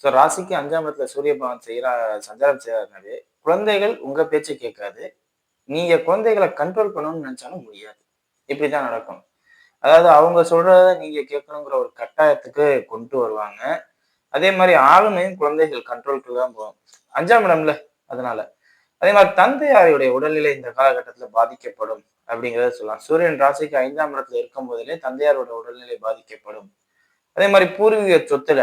So ராசிக்கு அஞ்சாம் இடத்துல சூரிய பகவான் செய்கிறா சஞ்சாரம் செய்யறாருனாலே குழந்தைகள் உங்க பேச்சு கேட்காது. நீங்க குழந்தைகளை கண்ட்ரோல் பண்ணணும்னு நினைச்சாலும் முடியாது. இப்படிதான் நடக்கும் அதாவது அவங்க சொல்கிறத நீங்க கேட்கணுங்கிற ஒரு கட்டாயத்துக்கு கொண்டு வருவாங்க. அதே மாதிரி ஆளுமையும் குழந்தைகள் கண்ட்ரோலுக்கு தான் போகும். அஞ்சாம் இடம்ல அதனால. அதே மாதிரி தந்தையாருடைய உடல்நிலை இந்த காலகட்டத்துல பாதிக்கப்படும் அப்படிங்கிறத சொல்லலாம். சூரியன் ராசிக்கு ஐந்தாம் இடத்துல இருக்கும் போதிலே தந்தையாரோட உடல்நிலை பாதிக்கப்படும். அதே மாதிரி பூர்வீக சொத்துல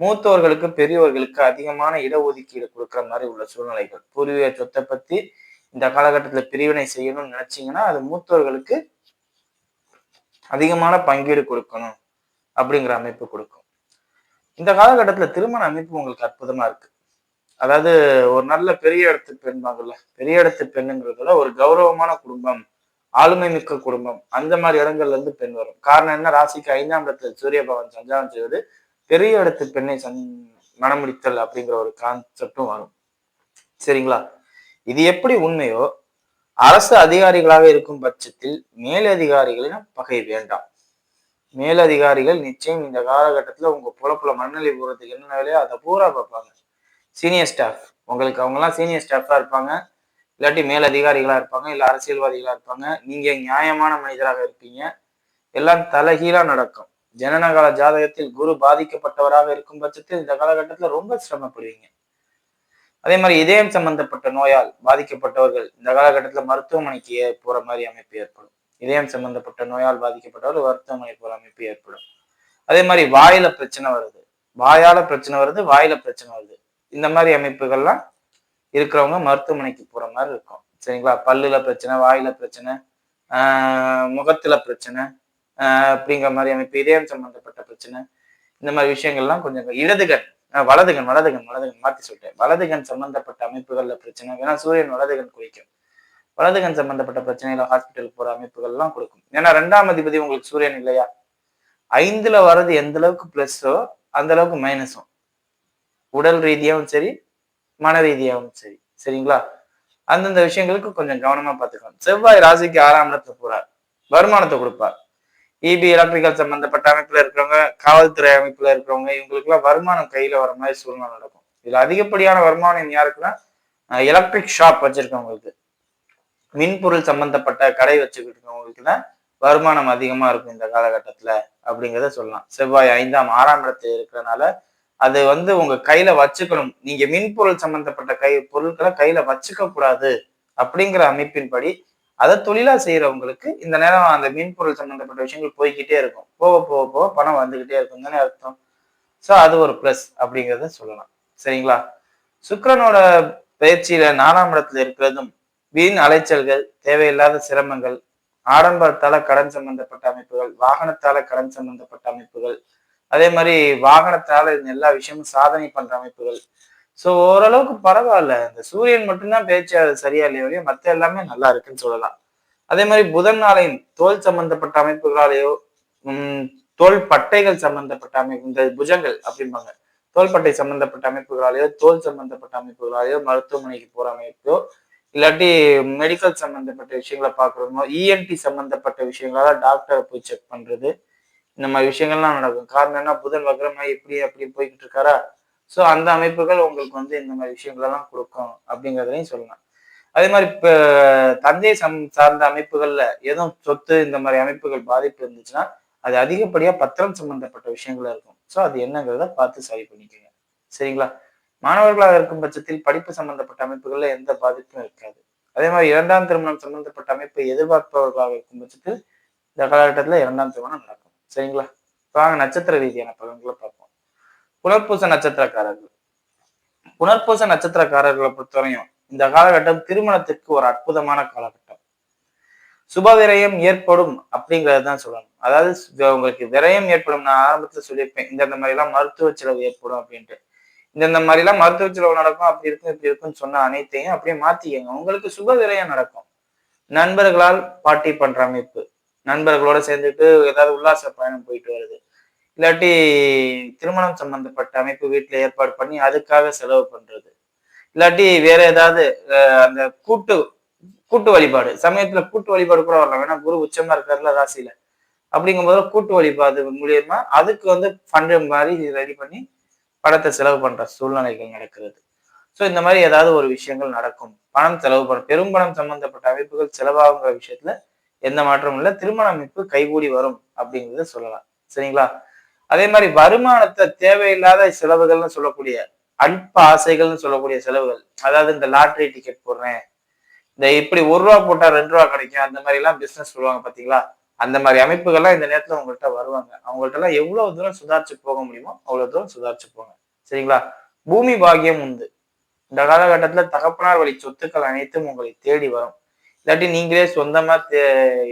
மூத்தவர்களுக்கு பெரியவர்களுக்கு அதிகமான இடஒதுக்கீடு கொடுக்குற மாதிரி உள்ள சூழ்நிலைகள். பூர்வீக சொத்தை பத்தி இந்த காலகட்டத்துல பிரிவினை செய்யணும்னு நினைச்சீங்கன்னா அது மூத்தவர்களுக்கு அதிகமான பங்கீடு கொடுக்கணும் அப்படிங்கிற அமைப்பு கொடுக்கும். இந்த காலகட்டத்துல திருமண அமைப்பு உங்களுக்கு அற்புதமா இருக்கு. அதாவது ஒரு நல்ல பெரிய இடத்து பெண்பாங்கல்ல பெரிய இடத்து பெண்ணுங்கிறதுல ஒரு கௌரவமான குடும்பம் ஆளுமை மிக்க குடும்பம் அந்த மாதிரி இடங்கள்ல இருந்து பெண் வரும். காரணம் என்ன? ராசிக்கு ஐந்தாம் இடத்துல சூரிய பகவான் சஞ்சாரம் செய்வது பெரிய இடத்து பெண்ணை சந் மனமுடித்தல் அப்படிங்கிற ஒரு கான்செப்டும் வரும். சரிங்களா? இது எப்படி உண்மையோ அரசு அதிகாரிகளாக இருக்கும் பட்சத்தில் மேலதிகாரிகளிடம் பகை வேண்டாம். மேலதிகாரிகள் நிச்சயம் இந்த காலகட்டத்தில் உங்க புலப்புல மண்ணலி போறதுக்கு என்ன வேலையோ அதை பூரா பார்ப்பாங்க. சீனியர் ஸ்டாஃப் உங்களுக்கு அவங்கெல்லாம் சீனியர் ஸ்டாஃபா இருப்பாங்க. இல்லாட்டி மேலதிகாரிகளா இருப்பாங்க இல்லை அரசியல்வாதிகளா இருப்பாங்க. நீங்க நியாயமான மனிதராக இருப்பீங்க. எல்லாம் தலைகீழா நடக்கும். ஜனனகால ஜாதகத்தில் குரு பாதிக்கப்பட்டவராக இருக்கும் பட்சத்தில் இந்த காலகட்டத்துல ரொம்ப சிரமப்படுவீங்க. அதே மாதிரி இதயம் சம்பந்தப்பட்ட நோயால் பாதிக்கப்பட்டவர்கள் இந்த காலகட்டத்துல மருத்துவமனைக்கு போற மாதிரி அமைப்பு ஏற்படும். இதயம் சம்பந்தப்பட்ட நோயால் பாதிக்கப்பட்டவர்கள் மருத்துவமனை போற அமைப்பு ஏற்படும். அதே மாதிரி வாயில பிரச்சனை வருது. வாயால பிரச்சனை வருது வாயில பிரச்சனை வருது. இந்த மாதிரி அமைப்புகள்லாம் இருக்கிறவங்க மருத்துவமனைக்கு போற மாதிரி இருக்கும். சரிங்களா? பல்லுல பிரச்சனை வாயில பிரச்சனை ஆஹ் முகத்துல பிரச்சனை அப்படிங்கிற மாதிரி அமைப்பு இதயம் சம்பந்தப்பட்ட பிரச்சனை இந்த மாதிரி விஷயங்கள்லாம் கொஞ்சம் இடதுகன் வலதுகன் வலதுகன் வலதுகன் மாத்தி சொல்லிட்டேன். வலதுகன் சம்பந்தப்பட்ட அமைப்புகள்ல பிரச்சனை ஏன்னா சூரியன் வலதுகன் குறிக்கும். வலதுகன் சம்பந்தப்பட்ட பிரச்சனையில ஹாஸ்பிட்டலுக்கு போற அமைப்புகள்லாம் கொடுக்கும். ஏன்னா ரெண்டாம் அதிபதி உங்களுக்கு சூரியன் இல்லையா? ஐந்துல வர்றது எந்த அளவுக்கு பிளஸ்ஸோ அந்த அளவுக்கு மைனஸும் உடல் ரீதியாகவும் சரி மன ரீதியாகவும் சரி சரிங்களா? அந்தந்த விஷயங்களுக்கு கொஞ்சம் கவனமா பார்த்துக்கணும். செவ்வாய் ராசிக்கு ஆறாம் இடத்துல போறார். வருமானத்தை கொடுப்பார். இபி எலக்ட்ரிக்கல் சம்பந்தப்பட்ட அமைப்புல இருக்கிறவங்க காவல்துறை அமைப்புல இருக்கிறவங்க இவங்களுக்கு எல்லாம் வருமானம் கையில வர மாதிரி சூழ்நிலை நடக்கும். இதுல அதிகப்படியான வருமானம் யாருக்குன்னா எலக்ட்ரிக் ஷாப் வச்சிருக்கவங்களுக்கு. மின்பொருள் சம்பந்தப்பட்ட கடை வச்சுக்கிட்டு இருக்கவங்களுக்கு தான் வருமானம் அதிகமா இருக்கும் இந்த காலகட்டத்துல அப்படிங்கிறத சொல்லலாம். செவ்வாய் ஐந்தாம் ஆறாம் இடத்துல இருக்கிறனால அது வந்து உங்க கையில வச்சுக்கணும். நீங்க மின்பொருள் சம்பந்தப்பட்ட கை பொருட்களை கையில வச்சுக்க கூடாது அப்படிங்கிற அமைப்பின்படி அதை தொழிலா செய்யறவங்களுக்கு இந்த நேரம் அந்த மின்பொருள் சம்பந்தப்பட்ட விஷயங்கள் போய்கிட்டே இருக்கும். போக போக போக பணம் வந்துகிட்டே இருக்கும் தானே அர்த்தம்? ஸோ அது ஒரு ப்ளஸ் அப்படிங்கிறத சொல்லலாம். சரிங்களா? சுக்கரனோட பயிற்சியில நாலாம் இடத்துல இருக்கிறதும் வீண் அலைச்சல்கள் தேவையில்லாத சிரமங்கள் ஆடம்பரத்தால கடன் சம்பந்தப்பட்ட அமைப்புகள் வாகனத்தால கடன் சம்பந்தப்பட்ட அமைப்புகள் அதே மாதிரி வாகனத்தால எல்லா விஷயமும் சாதனை பண்ற அமைப்புகள் ஸோ ஓரளவுக்கு பரவாயில்ல. இந்த சூரியன் மட்டும்தான் பேச்சு அது சரியா இல்லையோ இல்லையோ மற்ற எல்லாமே நல்லா இருக்குன்னு சொல்லலாம். அதே மாதிரி புதன் நாளையும் தோல் சம்பந்தப்பட்ட அமைப்புகளாலேயோ தோல் பட்டைகள் சம்பந்தப்பட்ட அமைப்பு இந்த புஜங்கள் அப்படிம்பாங்க. தோள்பட்டை சம்பந்தப்பட்ட அமைப்புகளாலேயோ தோல் சம்பந்தப்பட்ட அமைப்புகளாலேயோ மருத்துவமனைக்கு போற அமைப்போ இல்லாட்டி மெடிக்கல் சம்பந்தப்பட்ட விஷயங்களை பார்க்குறோமோ இஎன்டி சம்பந்தப்பட்ட விஷயங்களால டாக்டரை போய் செக் பண்றது. இந்த மாதிரி விஷயங்கள்லாம் நடக்கும். காரணம் என்ன? புதன் வக்ரமா இப்படி அப்படி போய்கிட்டு இருக்காரா? ஸோ அந்த அமைப்புகள் உங்களுக்கு வந்து இந்த மாதிரி விஷயங்களெல்லாம் கொடுக்கும் அப்படிங்கிறதையும் சொல்லலாம். அதே மாதிரி இப்போ தந்தை சம் சார்ந்த அமைப்புகளில் எதுவும் சொத்து இந்த மாதிரி அமைப்புகள் பாதிப்பு இருந்துச்சுன்னா அது அதிகப்படியாக பத்திரம் சம்பந்தப்பட்ட விஷயங்களா இருக்கும். ஸோ அது என்னங்கிறத பார்த்து சரி பண்ணிக்கோங்க. சரிங்களா? மாணவர்களாக இருக்கும் பட்சத்தில் படிப்பு சம்பந்தப்பட்ட அமைப்புகளில் எந்த பாதிப்பும் இருக்காது. அதே மாதிரி இரண்டாம் திருமணம் சம்பந்தப்பட்ட அமைப்பை எதிர்பார்ப்பவர்களாக இருக்கும் பட்சத்தில் இந்த காலகட்டத்தில் இரண்டாம் திருமணம் நடக்கும். சரிங்களா? வாங்க நட்சத்திர ரீதியான பலன்களை பார்ப்போம். புனர்பூச நட்சத்திரக்காரர்கள். புனர்பூச நட்சத்திரக்காரர்களை பொறுத்தவரையும் இந்த காலகட்டம் திருமணத்திற்கு ஒரு அற்புதமான காலகட்டம். சுப விரயம் ஏற்படும் அப்படிங்கிறது தான் சொல்லணும். அதாவது உங்களுக்கு விரயம் ஏற்படும். நான் ஆரம்பத்துல சொல்லியிருப்பேன் இந்தந்த மாதிரி எல்லாம் மருத்துவ செலவு ஏற்படும் அப்படின்ட்டு. இந்தந்த மாதிரி எல்லாம் மருத்துவ செலவு நடக்கும் அப்படி இருக்கும் இப்படி இருக்கும்னு சொன்ன அனைத்தையும் அப்படியே மாத்திக்கங்க. உங்களுக்கு சுப விரயம் நடக்கும். நண்பர்களால் பாட்டி பண்ற அமைப்பு. நண்பர்களோட சேர்ந்துட்டு ஏதாவது உல்லாச பயணம் போயிட்டு வருது. இல்லாட்டி திருமணம் சம்பந்தப்பட்ட அமைப்பு வீட்டுல ஏற்பாடு பண்ணி அதுக்காக செலவு பண்றது. இல்லாட்டி வேற ஏதாவது அந்த கூட்டு கூட்டு வழிபாடு. சமயத்துல கூட்டு வழிபாடு கூட வரலாம். ஏன்னா குரு உச்சமா இருக்காருல ராசியில. அப்படிங்கும்போது கூட்டு வழிபாடு மூலியமா அதுக்கு வந்து ஃபண்டு மாதிரி ரெடி பண்ணி பணத்தை செலவு பண்ற சூழ்நிலைகள் நடக்கிறது. ஸோ இந்த மாதிரி ஏதாவது ஒரு விஷயங்கள் நடக்கும். பணம் செலவு பண்ண பெரும் பணம் சம்பந்தப்பட்ட அமைப்புகள் செலவாகுங்கிற விஷயத்துல எந்த மாற்றமும் இல்லை. திருமண அமைப்பு கைகூடி வரும் அப்படிங்கிறத சொல்லலாம். சரிங்களா? அதே மாதிரி வருமானத்தை தேவையில்லாத செலவுகள்னு சொல்லக்கூடிய அன்ப ஆசைகள்னு சொல்லக்கூடிய செலவுகள். அதாவது இந்த லாட்ரி டிக்கெட் போடுறேன். இந்த இப்படி ஒரு ரூபா போட்டா ரெண்டு ரூபா கிடைக்கும். அந்த மாதிரி எல்லாம் பிசினஸ் சொல்லுவாங்க பாத்தீங்களா? அந்த மாதிரி அமைப்புகள்லாம் இந்த நேரத்துல உங்கள்கிட்ட வருவாங்க. அவங்கள்ட்ட எல்லாம் எவ்வளவு தூரம் சுதாரிச்சு போக முடியுமோ அவ்வளவு தூரம் சுதாரிச்சு போங்க. சரிங்களா? பூமி பாகியம் உண்டு. இந்த காலகட்டத்துல தகப்பனார் வழி சொத்துக்கள் அனைத்தும் உங்களை தேடி வரும். இல்லாட்டி நீங்களே சொந்தமா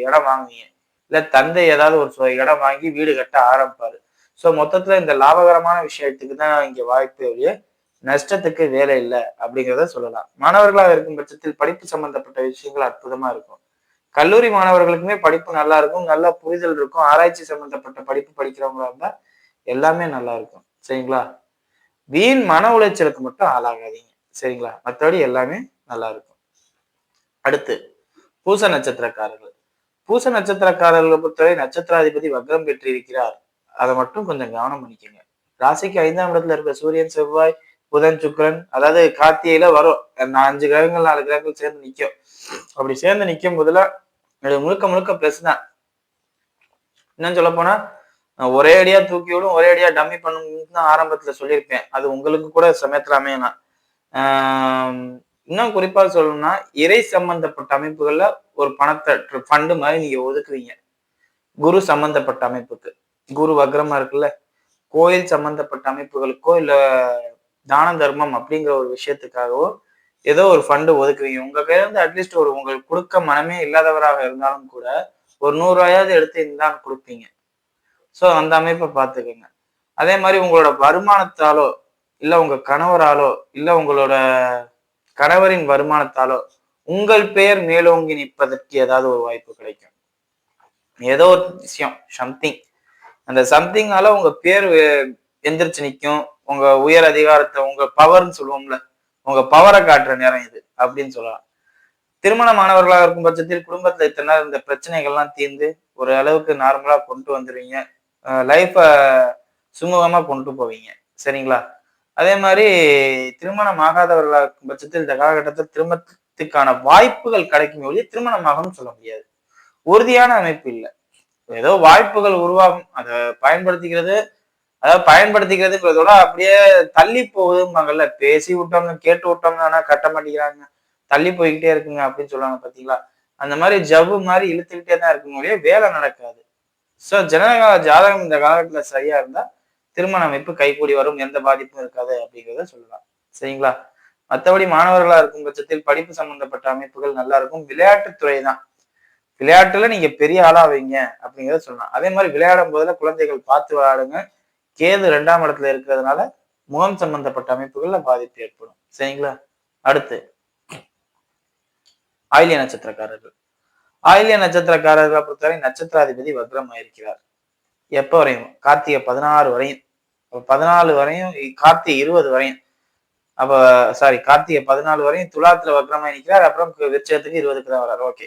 இடம் வாங்குவீங்க. இல்ல தந்தை ஏதாவது ஒரு இடம் வாங்கி வீடு கட்ட ஆரம்பிப்பாரு. ஸோ மொத்தத்துல இந்த லாபகரமான விஷயத்துக்கு தான் இங்க வாய்ப்பு ஒழிய நஷ்டத்துக்கு வேலை இல்லை அப்படிங்கிறத சொல்லலாம். மாணவர்களாக இருக்கும் பட்சத்தில் படிப்பு சம்பந்தப்பட்ட விஷயங்கள் அற்புதமா இருக்கும். கல்லூரி மாணவர்களுக்குமே படிப்பு நல்லா இருக்கும். நல்ல புரிதல் இருக்கும். ஆராய்ச்சி சம்பந்தப்பட்ட படிப்பு படிக்கிறவங்களா இருந்தா எல்லாமே நல்லா இருக்கும். சரிங்களா? வீண் மன உளைச்சலுக்கு மட்டும் ஆளாகாதீங்க. சரிங்களா? மற்றபடி எல்லாமே நல்லா இருக்கும். அடுத்து பூச நட்சத்திரக்காரர்கள். பூச நட்சத்திரக்காரர்களை பொறுத்தவரை நட்சத்திராதிபதி வக்ரம் பெற்றிருக்கிறார். அதை மட்டும் கொஞ்சம் கவனம் பண்ணிக்கோங்க. ராசிக்கு ஐந்தாம் இடத்துல இருக்க சூரியன் செவ்வாய் புதன் சுக்கரன் அதாவது கார்த்திகையில வரும். அஞ்சு கிரகங்கள் நாலு கிரகங்கள் சேர்ந்து நிற்கும் அப்படி சேர்ந்து நிற்கும் போதுல முழுக்க முழுக்க பிளஸ் தான். என்னன்னு சொல்ல போனா ஒரே அடியா தூக்கி விடும் ஒரே அடியா டம்மி பண்ணணும்னு தான் ஆரம்பத்துல சொல்லியிருப்பேன். அது உங்களுக்கு கூட சமயத்துல அமையலாம். இன்னும் குறிப்பா சொல்லணும்னா இறை சம்பந்தப்பட்ட அமைப்புகள்ல ஒரு பணத்தை ஃபண்டு மாதிரி நீங்க ஒதுக்குவீங்க. குரு சம்பந்தப்பட்ட அமைப்புக்கு. குரு வக்ரமா இருக்குல்ல? கோயில் சம்பந்தப்பட்ட அமைப்புகளுக்கோ இல்ல தான தர்மம் அப்படிங்கிற ஒரு விஷயத்துக்காகவோ ஏதோ ஒரு ஃபண்டு ஒதுக்குவீங்க. உங்க கையில இருந்து அட்லீஸ்ட் ஒரு உங்களுக்கு கொடுக்க மனமே இல்லாதவராக இருந்தாலும் கூட ஒரு நூறுரூவாயாவது எடுத்து இருந்தான்னு கொடுப்பீங்க. ஸோ அந்த அமைப்பை பார்த்துக்கோங்க. அதே மாதிரி உங்களோட வருமானத்தாலோ இல்லை உங்கள் கணவராலோ இல்லை உங்களோட கணவரின் வருமானத்தாலோ உங்கள் பெயர் மேலோங்கி நிற்பதற்கு ஏதாவது ஒரு வாய்ப்பு கிடைக்கும். ஏதோ ஒரு விஷயம் சம்திங் அந்த சம்திங்கால உங்க பேர் எந்திரிச்சு நிற்கும் உங்க உயர் அதிகாரத்தை உங்க பவர்னு சொல்லுவோம்ல உங்க பவரை காட்டுற நேரம் இது அப்படின்னு சொல்லலாம். திருமணமானவர்களாக இருக்கும் பட்சத்தில் குடும்பத்துல இத்தனை இந்த பிரச்சனைகள்லாம் தீர்ந்து ஒரு அளவுக்கு நார்மலா கொண்டு வந்துருவீங்க. லைஃப சுமூகமா கொண்டு போவீங்க. சரிங்களா? அதே மாதிரி திருமணம் ஆகாதவர்களாக இருக்கும் பட்சத்தில் இந்த காலகட்டத்தில் திருமணத்துக்கான வாய்ப்புகள் கிடைக்கும் ஒழிய திருமணமாகும் சொல்ல முடியாது. உறுதியான அமைப்பு இல்லை. ஏதோ வாய்ப்புகள் உருவாகும். அதை பயன்படுத்திக்கிறது அதாவது பயன்படுத்திக்கிறதுங்கிறதோட அப்படியே தள்ளி போகுதும்பாங்கல்ல. பேசி விட்டோம்னு கேட்டு விட்டோம்னா கட்ட மாட்டேங்கிறாங்க. தள்ளி போய்கிட்டே இருக்குங்க அப்படின்னு சொல்லுவாங்க பாத்தீங்களா? அந்த மாதிரி ஜவ்வு மாதிரி இழுத்துக்கிட்டே தான் இருக்கும் வேலை நடக்காது. ஸோ ஜனநாயக ஜாதகம் இந்த காலகட்டத்தில் சரியா இருந்தா திருமண அமைப்பு கைகூடி வரும். எந்த பாதிப்பும் இருக்காது அப்படிங்கிறத சொல்லலாம். சரிங்களா? மற்றபடி மாணவர்களா இருக்கும் பட்சத்தில் படிப்பு சம்பந்தப்பட்ட அமைப்புகள் நல்லா இருக்கும். விளையாட்டுத்துறை தான். விளையாட்டுல நீங்க பெரிய ஆளா வைங்க அப்படிங்கிறத சொல்லலாம். அதே மாதிரி விளையாடும் போதுல குழந்தைகள் பார்த்து விளையாடுங்க. கேது ரெண்டாம் இடத்துல இருக்கிறதுனால முகம் சம்பந்தப்பட்ட அமைப்புகள்ல பாதிப்பு ஏற்படும். சரிங்களா? அடுத்து ஆயிலிய நட்சத்திரக்காரர்கள். ஆயிலிய நட்சத்திரக்காரர்களை பொறுத்தவரை நட்சத்திராதிபதி வக்ரம் ஆயிருக்கிறார். எப்ப வரையும்? கார்த்திகை பதினாறு வரையும். பதினாலு வரையும் கார்த்திகை இருபது வரையும். அப்ப சாரி கார்த்திகை பதினாலு வரையும் துலாத்துல வக்ரமா நிற்கிறார் அப்புறம் விருச்சத்துக்கு இருபதுக்கு தான் வர்றாரு. ஓகே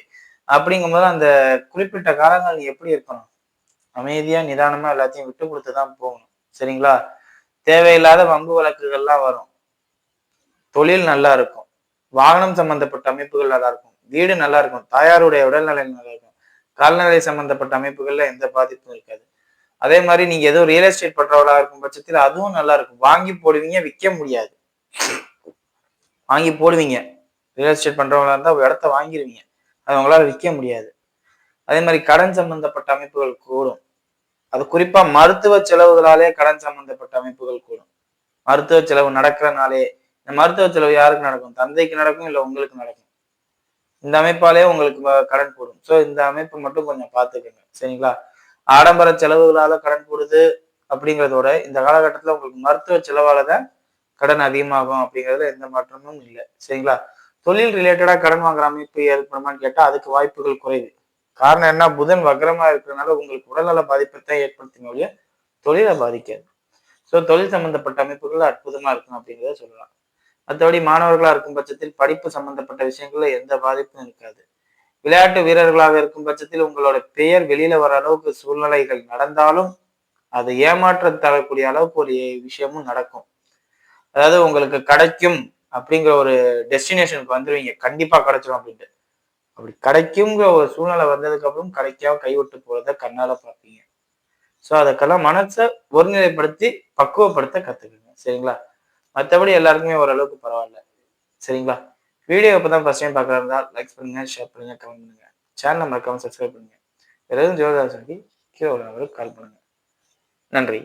அப்படிங்கும்போது அந்த குறிப்பிட்ட காலங்கள் எப்படி இருக்கணும்? அமைதியா நிதானமா எல்லாத்தையும் விட்டு கொடுத்து தான் போகணும். சரிங்களா? தேவையில்லாத வம்பு வழக்குகள்லாம் வரும். தொழில் நல்லா இருக்கும். வாகனம் சம்பந்தப்பட்ட அமைப்புகள் நல்லா இருக்கும். வீடு நல்லா இருக்கும். தாயாருடைய உடல்நிலை நல்லா இருக்கும். கால்நடை சம்பந்தப்பட்ட அமைப்புகள்ல எந்த பாதிப்பும் இருக்காது. அதே மாதிரி நீங்க ஏதோ ரியல் எஸ்டேட் பண்றவளா இருக்கும் பட்சத்தில் அதுவும் நல்லா இருக்கும். வாங்கி போடுவீங்க விற்க முடியாது. வாங்கி போடுவீங்க. ரியல் எஸ்டேட் பண்றவங்களா இருந்தா இடத்த வாங்கிடுவீங்க அது உங்களால விற்க முடியாது. அதே மாதிரி கடன் சம்பந்தப்பட்ட அமைப்புகள் கூடும். அது குறிப்பா மருத்துவ செலவுகளாலே கடன் சம்பந்தப்பட்ட அமைப்புகள் கூடும். மருத்துவ செலவு நடக்கிறனாலே இந்த மருத்துவ செலவு யாருக்கு நடக்கும்? தந்தைக்கு நடக்கும் இல்லை உங்களுக்கு நடக்கும்? இந்த அமைப்பாலே உங்களுக்கு கடன் போடும். ஸோ இந்த அமைப்பு மட்டும் கொஞ்சம் பார்த்துக்கோங்க. சரிங்களா? ஆடம்பர செலவுகளால கடன் போடுது அப்படிங்கிறதோட இந்த காலகட்டத்தில் உங்களுக்கு மருத்துவ செலவால தான் கடன் அதிகமாகும் அப்படிங்கிறதுல எந்த மாற்றமும் இல்லை. சரிங்களா? தொழில் ரிலேட்டடா கடன் வாங்குற அமைப்பு ஏற்படுமான்னு கேட்டால் அதுக்கு வாய்ப்புகள் குறைவு. காரணம் என்ன? புதன் வக்கரமா இருக்கிறதுனால உங்களுக்கு உடல்நல பாதிப்பை தான் ஒழிய தொழிலை பாதிக்காது. ஸோ தொழில் சம்பந்தப்பட்ட அமைப்புகள் அற்புதமா இருக்கும் அப்படிங்கிறத சொல்லலாம். மற்றபடி மாணவர்களா இருக்கும் பட்சத்தில் படிப்பு சம்பந்தப்பட்ட விஷயங்கள்ல எந்த பாதிப்பும் இருக்காது. விளையாட்டு வீரர்களாக இருக்கும் பட்சத்தில் உங்களோட பெயர் வெளியில வர அளவுக்கு சூழ்நிலைகள் நடந்தாலும் அது ஏமாற்றம் தரக்கூடிய அளவுக்கு ஒரு விஷயமும் நடக்கும். அதாவது உங்களுக்கு கிடைக்கும் அப்படிங்கிற ஒரு டெஸ்டினேஷனுக்கு வந்துடுவீங்க கண்டிப்பாக கிடைச்சிடும் அப்படின்ட்டு. அப்படி கிடைக்குங்கிற ஒரு சூழ்நிலை வந்ததுக்கு அப்புறம் கிடைக்காம கைவிட்டு போகிறத கண்ணால் பார்ப்பீங்க. ஸோ அதுக்கெல்லாம் மனசை ஒருநிலைப்படுத்தி பக்குவப்படுத்த கற்றுக்குங்க சரிங்களா? மற்றபடி எல்லாருக்குமே ஓரளவுக்கு பரவாயில்ல. சரிங்களா? வீடியோ இப்போ தான் ஃபஸ்ட் டைம் பார்க்குறதா லைக் பண்ணுங்க ஷேர் பண்ணுங்க கமெண்ட் பண்ணுங்க. சேனல் மறக்காமல் சப்ஸ்கிரைப் பண்ணுங்க. எதாவது ஜோதிதாசனுக்கு கீழே ஒரு கால் பண்ணுங்க. நன்றி.